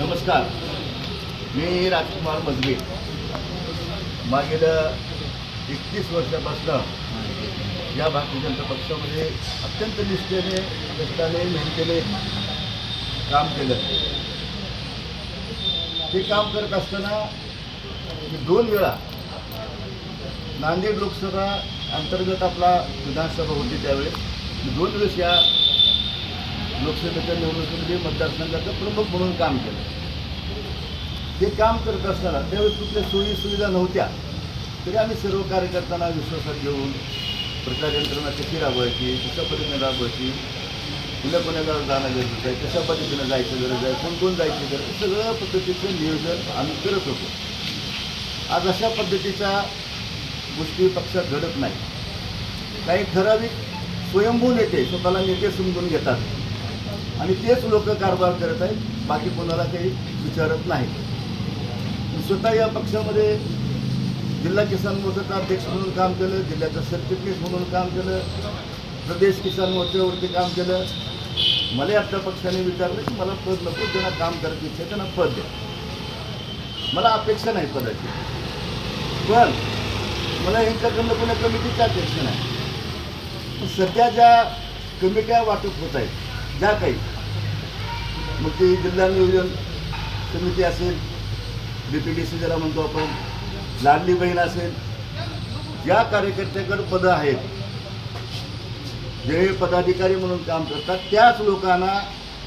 नमस्कार. मी राजकुमार मजबे. मागील एकतीस वर्षापासून या भारतीय जनता पक्षामध्ये अत्यंत निष्ठेने कष्टाने मेहनतीने काम केलं. ते काम करत असताना मी दोन वेळा नांदेड लोकसभा अंतर्गत आपला विधानसभा होती त्यावेळेस. दोन वेळेस या लोकसभेच्या निवडणुकीमध्ये मतदारसंघाचं प्रमुख म्हणून काम केलं. ते काम करत असताना त्यावेळी कुठल्या सोयी सुविधा नव्हत्या तरी आम्ही सर्व कार्यकर्त्यांना विश्वासात घेऊन प्रचार यंत्रणा कशी राबवायची कशा पद्धतीने राबवायची कुणा कोणाला जाणं गरजेचं आहे कशा पद्धतीनं जायचं गरज आहे कोण कोण जायची गरज सगळ्या पद्धतीचं नियोजन आम्ही करत होतो. आज अशा पद्धतीच्या गोष्टी पक्षात घडत नाही काही ठराविक स्वयंभू नेते स्वतःला नेते समजून घेतात. आणि तेच लोक कारभार करत आहेत बाकी कोणाला काही विचारत नाही स्वतः या पक्षामध्ये जिल्हा किसान मोर्चाचा अध्यक्ष म्हणून काम केलं जिल्ह्याचं सरचिटणीस म्हणून काम केलं प्रदेश किसान मोर्चावरती काम केलं. मला आपल्या पक्षाने विचारलं की मला पद नको ज्यांना काम करत इच्छा त्यांना पद द्या. मला अपेक्षा नाही पदाची. पण मला यांच्याकडनं पुण्या कमिटीची अपेक्षा नाही. पण सध्या ज्या कमिट्या वाटप होत आहेत ज्या काही. मग ते जिल्हा नियोजन समिती असेल बी पी डी सी ज्याला म्हणतो आपण लाडली बहीण असेल ज्या कार्यकर्त्याकडे पदं आहेत जे पदाधिकारी म्हणून काम करतात त्याच लोकांना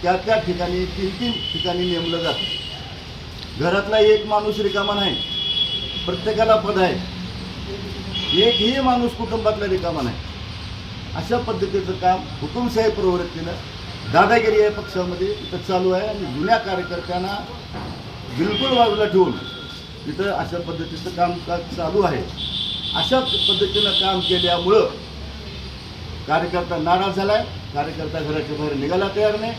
त्या त्या ठिकाणी तीन तीन ठिकाणी नेमलं जातं. घरातला एक माणूस रिकामा नाही प्रत्येकाला पद आहे. एकही माणूस कुटुंबातला रिकामा नाही. अशा पद्धतीचं काम हुकुमशाही प्रवृत्तीनं दादागिरी आहे पक्षामध्ये इथं चालू आहे आणि जुन्या कार्यकर्त्यांना बिलकुल बाजूला ठेवून इथं अशा पद्धतीचं कामकाज चालू आहे. अशा पद्धतीनं काम केल्यामुळं कार्यकर्ता नाराज झाला आहे कार्यकर्ता घराच्या बाहेर निघायला तयार नाही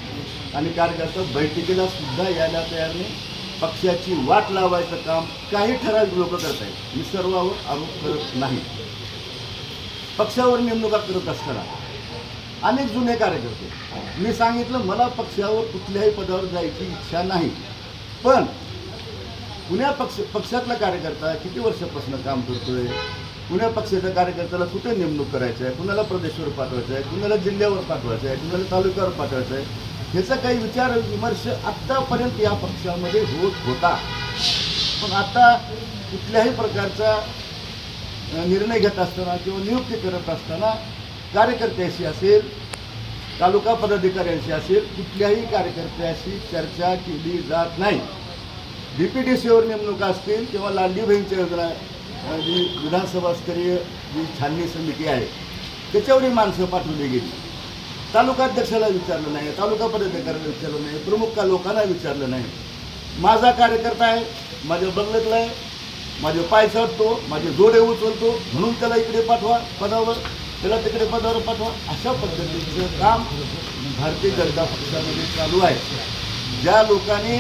आणि कार्यकर्ता बैठकीला सुद्धा यायला तयार नाही. पक्षाची वाट लावायचं काम काही ठराविक लोक करत आहेत. मी सर्वावर आरोप करत नाही पक्षावर नेमणुका करत असताना अनेक जुने कार्यकर्ते. मी सांगितलं मला पक्षावर कुठल्याही पदावर जायची इच्छा नाही. पण पुण्या पक्ष पक्षातला कार्यकर्ता किती वर्षापासून काम करतोय? पुण्या पक्षाच्या कार्यकर्त्याला कुठे नेमणूक करायचं आहे कुणाला प्रदेशवर पाठवायचं आहे कुणाला जिल्ह्यावर पाठवायचं आहे कुणाला तालुक्यावर पाठवायचं आहे ह्याचा काही विचार विमर्श आत्तापर्यंत या पक्षामध्ये होत होता. पण आता कुठल्याही प्रकारचा निर्णय घेत असताना किंवा नियुक्ती करत असताना कार्यकर्त्याशी असेल तालुका पदाधिकाऱ्यांशी असेल कुठल्याही कार्यकर्त्याशी चर्चा केली जात नाही. डी पी डी सीवर नेमणुका असतील किंवा लाडली योजना जी विधानसभास्तरीय जी छाननी समिती आहे त्याच्यावरही माणसं पाठवली गेली. तालुकाध्यक्षाला विचारलं नाही तालुका पदाधिकाऱ्याला विचारलं नाही प्रमुख का लोकांना विचारलं नाही. माझा कार्यकर्ता आहे माझ्या बंगल्यातला आहे माझे पाय चढतो माझे जोडे उचलतो म्हणून त्याला इकडे पाठवा पदावर. त्याला तिकडे पदावर पाठवा. अशा पद्धतीचं काम भारतीय जनता पक्षामध्ये चालू आहे. ज्या लोकांनी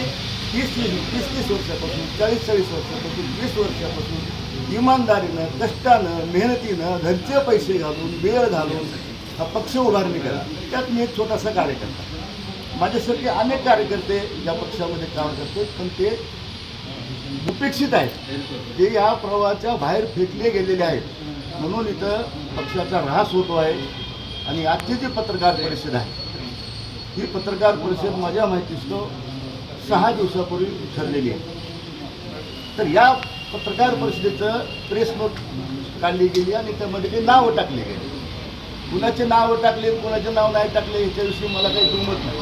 तीस तीस तीस वर्षापासून चाळीस चाळीस वर्षापासून वीस वर्षापासून इमानदारीनं कष्टानं मेहनतीनं घरचे पैसे घालून वेळ घालून हा पक्ष उभारणी केला त्यात मी एक छोटासा कार्यकर्ता माझ्यासारखे अनेक कार्यकर्ते या पक्षामध्ये काम करतात पण ते उपेक्षित आहेत. ते या प्रवाहाच्या बाहेर फेकले गेलेले आहेत. म्हणून इथं पक्षाचा ऱ्हास होतो आहे आणि आजची जी पत्रकार परिषद आहे ही पत्रकार परिषद माझ्या माहितीस्तो सहा दिवसापूर्वी ठरलेली आहे. तर या पत्रकार परिषदेचं प्रेस नोट काढली गेली आणि त्यामध्ये ते नावं टाकले गेली. कुणाचे नावं टाकले कुणाचे नाव नाही टाकले याच्याविषयी मला काही दुमत नाही.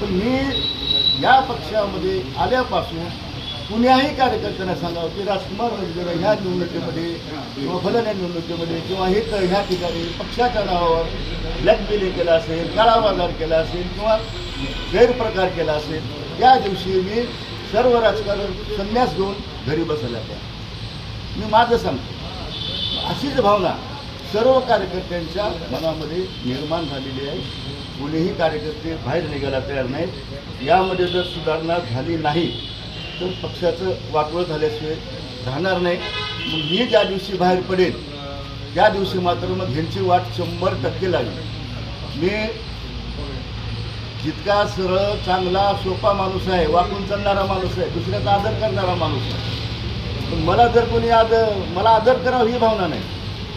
पण मी या पक्षामध्ये आल्यापासून कुण्याही कार्यकर्त्यांना सांगावं की राजकुमार मजगर ह्या निवडणुकीमध्ये किंवा फलन या निवडणुकीमध्ये किंवा हे ह्या ठिकाणी पक्षाच्या नावावर ब्लॅकमेलिंग केलं असेल काळा बाजार केला असेल किंवा गैरप्रकार केला असेल त्या दिवशी मी सर्व राजकारण संन्यास घेऊन घरी बसायला त्या मी माझं सांगतो. अशीच भावना सर्व कार्यकर्त्यांच्या मनामध्ये निर्माण झालेली आहे. कुणीही कार्यकर्ते बाहेर निघायला तयार नाहीत. यामध्ये जर सुधारणा झाली नाही तर पक्षाचं वाटवळ झाल्याशिवाय राहणार नाही. मग मी ज्या दिवशी बाहेर पडेल त्या दिवशी मात्र मग ह्यांची वाट शंभर टक्के लागली. मी जितका सरळ चांगला सोपा माणूस आहे वाकून चालणारा माणूस आहे दुसऱ्याचा आदर करणारा माणूस आहे. पण मला जर कोणी आदर मला आदर करावं ही भावना नाही.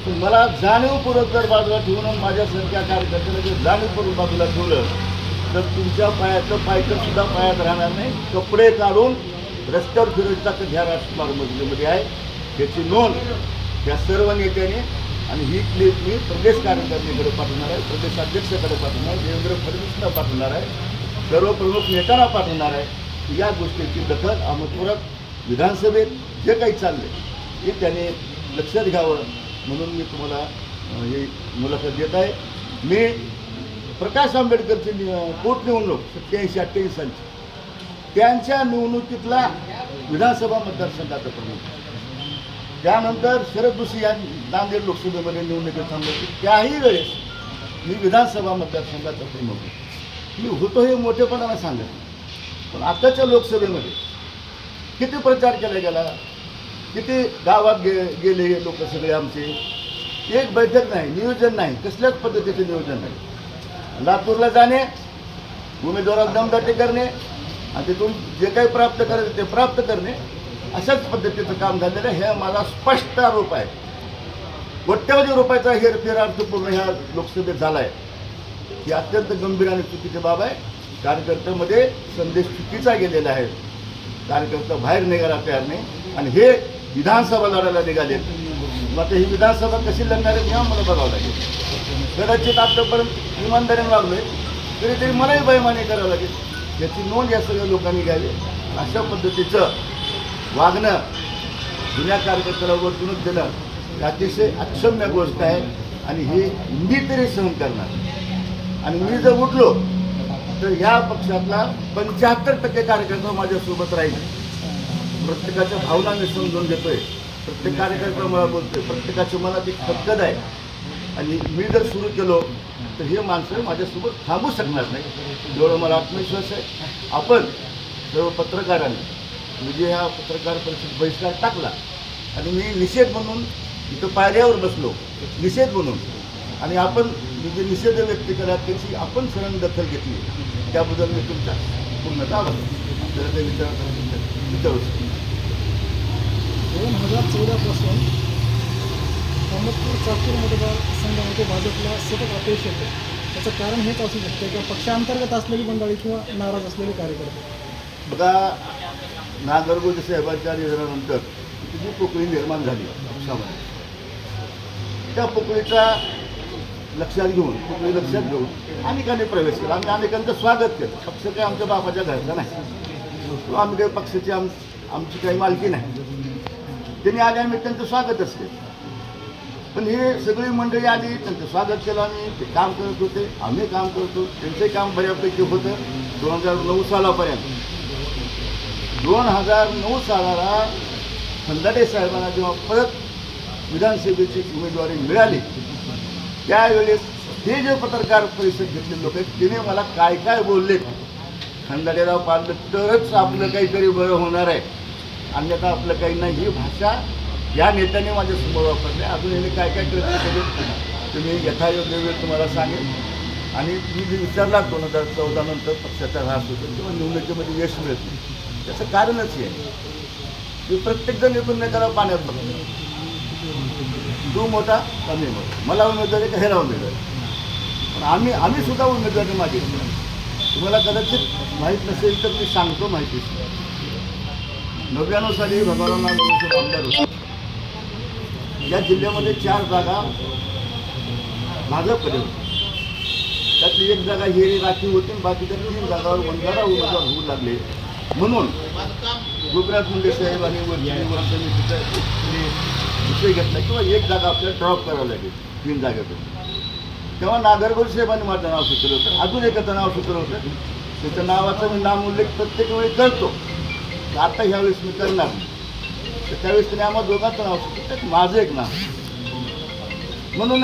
पण मला जाणीवपूर्वक जर बाजूला ठेवून माझ्यासारख्या कार्यकर्त्याला जर जाणीवपूर्वक बाजूला ठेवलं तर तुमच्या पायातलं पायचं सुद्धा पायात राहणार नाही. कपडे काढून रस्त्यावर फिरवता तर ह्या राजकुमार मजलीमध्ये आहे. त्याची नोंद त्या सर्व नेत्याने आणि ही क्लिप मी प्रदेश कार्यकारिणीकडे पाठवणार आहे. प्रदेश अध्यक्षाकडे पाठवणार आहे. देवेंद्र फडणवीसला पाठवणार आहे. सर्व प्रमुख नेत्यांना पाठवणार आहे. या गोष्टीची दखल अहमदपुरात विधानसभेत जे काही चालले हे त्याने लक्षात घ्यावं म्हणून मी तुम्हाला ही मुलाखत देत आहे. मी प्रकाश आंबेडकरची नि- पोटनिवडणूक सत्याऐंशी अठ्ठ्याऐंशी सालची त्यांच्या निवडणुकीतला विधानसभा मतदारसंघाचा प्रमुख. त्यानंतर शरद जोशी या नांदेड लोकसभेमध्ये निवडणुकीत थांबले त्याही वेळेस मी विधानसभा मतदारसंघाचा प्रमुख. होतो. मी होतो हे मोठेपणाला सांगत पण आताच्या लोकसभेमध्ये किती प्रचार केला गेला? किती गावात गे गेले लोक सगळे आमचे? एक बैठक नाही नियोजन नाही कसल्याच पद्धतीचे नियोजन नाही. लातूरला जाणे उमेदवारात दमदाटी करणे आणि तिथून जे काही प्राप्त करायचं ते प्राप्त करणे अशाच पद्धतीचं काम झालेलं आहे. हे माझा स्पष्ट आरोप आहे. कोट्यवधी रुपयाचा हेरफेर अर्थपूर्ण ह्या लोकसभेत झाला आहे ही अत्यंत गंभीर आणि चुकीची बाब आहे. कार्यकर्त्यामध्ये संदेश चुकीचा गेलेला आहे. कार्यकर्ता बाहेर निघायला तयार नाही. आणि हे विधानसभा लढायला निघाले मग आता ही विधानसभा कशी लढणार आहे तेव्हा मला बघावं लागेल. कदाचित आतापर्यंत इमानदारीने वागलोय तरी तरी मलाही बैमानी करावं लागेल. याची नोंद या सगळ्या लोकांनी घ्यावी. अशा पद्धतीचं वागणं जुन्या कार्यकर्त्याला वर्तणूक देणं ही अतिशय अक्षम्य गोष्ट आहे आणि हे मी तरी सहन करणार आणि मी जर उठलो तर या पक्षातला पंच्याहत्तर टक्के कार्यकर्ता माझ्यासोबत राहील. प्रत्येकाच्या भावना मी समजून घेतोय. प्रत्येक कार्यकर्ता मला बोलतोय. प्रत्येकाची मला ती खतखत आहे. आणि मी जर सुरू केलो तर हे माणसं माझ्यासोबत थांबू शकणार नाही. एवढं मला आत्मविश्वास आहे. आपण सर्व पत्रकारांनी म्हणजे ह्या पत्रकार परिषद बहिष्कार टाकला आणि मी निषेध म्हणून इथं पायऱ्यावर बसलो. निषेध म्हणून. आणि आपण म्हणजे जे निषेध व्यक्त केला त्याची आपण सरण दखल घेतली. त्याबद्दल मी तुमचा पूर्णतः आभार जर ते विचार विचारू शकतो दोन हजार चौदापासून अहमदपूर चाकूर मतदारसंघामध्ये भाजपला सतत अपयश येते. त्याचं कारण हेच असू शकते का? पक्षांतर्गत असलेली मंडळी किंवा नाराज असलेले कार्यकर्ते? बघा नागरगोजी साहेबांच्या निधनानंतर जी पोकळी निर्माण झाली पक्षामध्ये? त्या पोकळीचा लक्षात घेऊन पोकळी लक्षात घेऊन अनेकांनी प्रवेश केला. आम्ही अनेकांचं स्वागत केलं. पक्ष काही आमच्या बापाच्या घरचा नाही. किंवा आम्ही काही पक्षाची आम आमची काही मालकी नाही. त्यांनी आले आम्ही त्यांचं स्वागतच केलं. पण हे सगळी मंडळी आली त्यांचं स्वागत केलं आम्ही ते काम करत होते आम्ही काम करतो त्यांचंही काम बऱ्यापैकी होतं दोन हजार नऊ सालापर्यंत. दोन हजार नऊ सालाला खंदाटे साहेबांना जेव्हा परत विधानसभेची उमेदवारी मिळाली त्यावेळेस हे जे पत्रकार परिषद घेतले लोक आहेत तिने मला काय काय बोलले? खंदाटेराव पाळलं तरच आपलं काहीतरी बरं होणार आहे. अन्यथा आपलं काही नाही. ही भाषा या नेत्याने माझ्यासमोर वापरले. अजून याने काय काय प्रयत्न केले तुम्ही यथायोग्य वेळ तुम्हाला सांगेल आणि तुम्ही जे विचारला दोन हजार चौदा नंतर पक्षाचा ऱ्हास होतो किंवा निवडणुकीमध्ये यश मिळत नाही. त्याचं कारणच हे आहे. की प्रत्येकजण एकूण त्याला पाण्यात बघतो तो मोठा कमी मोठा. मला उमेदवारी का हेरा उमेदवारी पण आम्ही आम्ही सुद्धा उमेदवारी मागितली तुम्हाला कदाचित माहीत नसेल तर मी सांगतो माहिती नव्याण्णव साली भगवान आमदार होते. या जिल्ह्यामध्ये चार जागा भाजपकडे होत्या त्यातली एक जागा ही राखीव होती बाकी बाकीच्या तीन जागावर वंजारा उमेदवार होऊ लागले. म्हणून गोपीनाथ मुंडे साहेब आणि वर्षांनी विषय घेतला किंवा एक जागा आपल्याला ड्रॉप करावं लागेल तीन जागेतून. तेव्हा नागरगोर साहेबांनी माझं नाव सुचलं होतं. अजून एकाचं नाव सुचलं होतं. त्याच्या नावाचा मी नाम उल्लेख प्रत्येक वेळी करतो. आता ह्यावेळेस मी करणार नाही. तर त्यावेळेस त्याने आम्हाला दोघांचं नाव सुचवलं माझं एक नाव. म्हणून